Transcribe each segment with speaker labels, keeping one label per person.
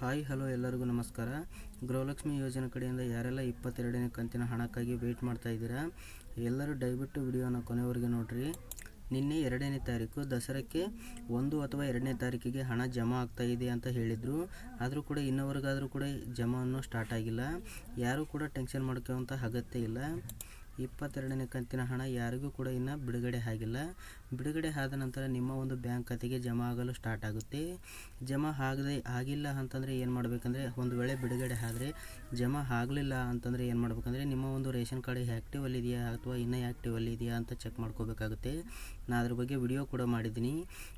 Speaker 1: Hi, hello ಎಲ್ಲರಿಗೂ ನಮಸ್ಕಾರ. ಗೃಹಲಕ್ಷ್ಮಿ ಯೋಜನೆ ಕಡೆಯಿಂದ ಯಾರೆಲ್ಲ ಇಪ್ಪತ್ತೆರಡನೇ ಕಂತಿನ ಹಣಕ್ಕಾಗಿ ವೆಯ್ಟ್ ಮಾಡ್ತಾ ಇದ್ದೀರಾ? ಎಲ್ಲರೂ ದಯವಿಟ್ಟು ವಿಡಿಯೋನ ಕೊನೆವರೆಗೆ ನೋಡಿರಿ. ನಿನ್ನೆ ಎರಡನೇ ತಾರೀಕು, ದಸರಾಕ್ಕೆ ಒಂದು ಅಥವಾ ಎರಡನೇ ತಾರೀಕಿಗೆ ಹಣ ಜಮಾ ಆಗ್ತಾ ಇದೆ ಅಂತ ಹೇಳಿದರು. ಆದರೂ ಕೂಡ ಇನ್ನವರೆಗಾದರೂ ಕೂಡ ಜಮಾ ಅನ್ನೋ ಸ್ಟಾರ್ಟ್ ಆಗಿಲ್ಲ. ಯಾರೂ ಕೂಡ ಟೆನ್ಷನ್ ಮಾಡ್ಕೊಳ್ಳೋಂಥ ಅಗತ್ಯ ಇಲ್ಲ. ಇಪ್ಪತ್ತೆರಡನೇ ಕಂತಿನ ಹಣ ಯಾರಿಗೂ ಕೂಡ ಇನ್ನು ಬಿಡುಗಡೆ ಆಗಿಲ್ಲ. ಬಿಡುಗಡೆ ಆದ ನಂತರ ನಿಮ್ಮ ಒಂದು ಬ್ಯಾಂಕ್ ಖಾತೆಗೆ ಜಮಾ ಆಗಲು ಸ್ಟಾರ್ಟ್ ಆಗುತ್ತೆ. ಜಮಾ ಆಗದೆ ಆಗಿಲ್ಲ ಅಂತಂದರೆ ಏನು ಮಾಡಬೇಕಂದ್ರೆ, ಒಂದು ವೇಳೆ ಬಿಡುಗಡೆ ಆದರೆ ಜಮಾ ಆಗಲಿಲ್ಲ ಅಂತಂದರೆ ಏನು ಮಾಡಬೇಕಂದ್ರೆ, ನಿಮ್ಮ ಒಂದು ರೇಷನ್ ಕಾರ್ಡ್ ಆ್ಯಕ್ಟಿವಲ್ಲಿ ಇದೆಯಾ ಅಥವಾ ಇನ್ನೂ ಆ್ಯಕ್ಟಿವಲ್ಲಿ ಇದೆಯಾ ಅಂತ ಚೆಕ್ ಮಾಡ್ಕೋಬೇಕಾಗುತ್ತೆ. ನಾನು ಅದ್ರ ಬಗ್ಗೆ ವಿಡಿಯೋ ಕೂಡ ಮಾಡಿದ್ದೀನಿ.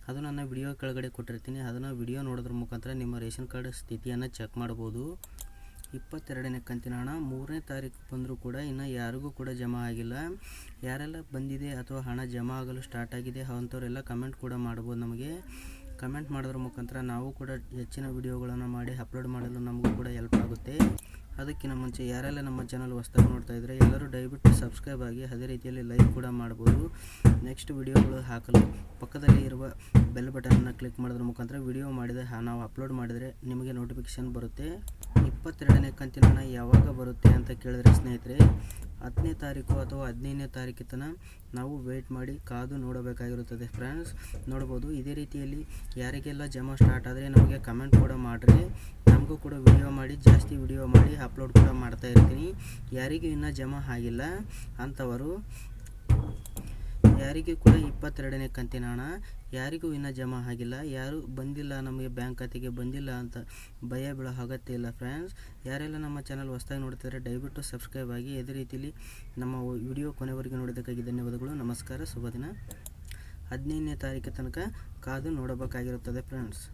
Speaker 1: ಅದು ನನ್ನ ವಿಡಿಯೋ ಕೆಳಗಡೆ ಕೊಟ್ಟಿರ್ತೀನಿ. ಅದನ್ನು ವಿಡಿಯೋ ನೋಡೋದ್ರ ಮುಖಾಂತರ ನಿಮ್ಮ ರೇಷನ್ ಕಾರ್ಡ್ ಸ್ಥಿತಿಯನ್ನು ಚೆಕ್ ಮಾಡ್ಬೋದು. ಇಪ್ಪತ್ತೆರಡನೇ ಕಂತಿನ ಹಣ ಮೂರನೇ ತಾರೀಕು ಬಂದರೂ ಕೂಡ ಇನ್ನು ಯಾರಿಗೂ ಕೂಡ ಜಮಾ ಆಗಿಲ್ಲ. ಯಾರೆಲ್ಲ ಬಂದಿದೆ ಅಥವಾ ಹಣ ಜಮಾ ಆಗಲು ಸ್ಟಾರ್ಟ್ ಆಗಿದೆ ಅಂಥವರೆಲ್ಲ ಕಮೆಂಟ್ ಕೂಡ ಮಾಡ್ಬೋದು ನಮಗೆ. ಕಮೆಂಟ್ ಮಾಡೋದ್ರ ಮುಖಾಂತರ ನಾವು ಕೂಡ ಹೆಚ್ಚಿನ ವಿಡಿಯೋಗಳನ್ನು ಮಾಡಿ ಅಪ್ಲೋಡ್ ಮಾಡಲು ನಮಗೂ ಕೂಡ ಹೆಲ್ಪ್ ಆಗುತ್ತೆ. ಅದಕ್ಕಿಂತ ಮುಂಚೆ ಯಾರೆಲ್ಲ ನಮ್ಮ ಚಾನಲ್ ಹೊಸ್ದಾಗಿ ನೋಡ್ತಾ ಇದ್ದರೆ ಎಲ್ಲರೂ ದಯವಿಟ್ಟು ಸಬ್ಸ್ಕ್ರೈಬ್ ಆಗಿ ಅದೇ ರೀತಿಯಲ್ಲಿ ಲೈಕ್ ಕೂಡ ಮಾಡ್ಬೋದು. ನೆಕ್ಸ್ಟ್ ವಿಡಿಯೋಗಳು ಹಾಕಲು ಪಕ್ಕದಲ್ಲಿ ಇರುವ ಬೆಲ್ ಬಟನನ್ನು ಕ್ಲಿಕ್ ಮಾಡೋದ್ರ ಮುಖಾಂತರ ವಿಡಿಯೋ ಮಾಡಿದರೆ ನಾವು ಅಪ್ಲೋಡ್ ಮಾಡಿದರೆ ನಿಮಗೆ ನೋಟಿಫಿಕೇಷನ್ ಬರುತ್ತೆ. ಇಪ್ಪತ್ತೆರಡನೇ ಕಂತಿನ ಹಣ ಯಾವಾಗ ಬರುತ್ತೆ ಅಂತ ಕೇಳಿದ್ರೆ ಸ್ನೇಹಿತರೆ, ಹತ್ತನೇ ತಾರೀಕು ಅಥವಾ ಹದಿನೈದನೇ ತಾರೀಕು ತನಕ ನಾವು ವೆಯ್ಟ್ ಮಾಡಿ ಕಾದು ನೋಡಬೇಕಾಗಿರುತ್ತದೆ. ಫ್ರೆಂಡ್ಸ್ ನೋಡ್ಬೋದು, ಇದೇ ರೀತಿಯಲ್ಲಿ ಯಾರಿಗೆಲ್ಲ ಜಮಾ ಸ್ಟಾರ್ಟ್ ಆದರೆ ನಮಗೆ ಕಮೆಂಟ್ ಕೂಡ ಮಾಡಿರಿ. ನಮಗೂ ಕೂಡ ವಿಡಿಯೋ ಮಾಡಿ, ಜಾಸ್ತಿ ವಿಡಿಯೋ ಮಾಡಿ ಅಪ್ಲೋಡ್ ಕೂಡ ಮಾಡ್ತಾ ಇರ್ತೀನಿ. ಯಾರಿಗೂ ಇನ್ನೂ ಜಮಾ ಆಗಿಲ್ಲ ಅಂಥವರು ಯಾರಿಗೂ ಕೂಡ ಇಪ್ಪತ್ತೆರಡನೇ ಕಂತಿನ ಹಣ, ಯಾರಿಗೂ ಇನ್ನೂ ಜಮಾ ಆಗಿಲ್ಲ. ಯಾರು ಬಂದಿಲ್ಲ, ನಮಗೆ ಬ್ಯಾಂಕ್ ಖಾತೆಗೆ ಬಂದಿಲ್ಲ ಅಂತ ಭಯ, ಬೀಳೋ ಅಗತ್ಯ ಇಲ್ಲ ಫ್ರೆಂಡ್ಸ್ ಯಾರೆಲ್ಲ ನಮ್ಮ ಚಾನಲ್ ಹೊಸ್ದಾಗಿ ನೋಡ್ತಿದ್ದಾರೆ ದಯವಿಟ್ಟು ಸಬ್ಸ್ಕ್ರೈಬ್ ಆಗಿ ಇದೇ ರೀತಿಯಲ್ಲಿ ನಮ್ಮ ವಿಡಿಯೋ ಕೊನೆವರೆಗೆ ನೋಡೋದಕ್ಕಾಗಿ ಧನ್ಯವಾದಗಳು. ನಮಸ್ಕಾರ, ಶುಭ ದಿನ. ಹದಿನೈದನೇ ತಾರೀಕು ತನಕ ಕಾದು ನೋಡಬೇಕಾಗಿರುತ್ತದೆ ಫ್ರೆಂಡ್ಸ್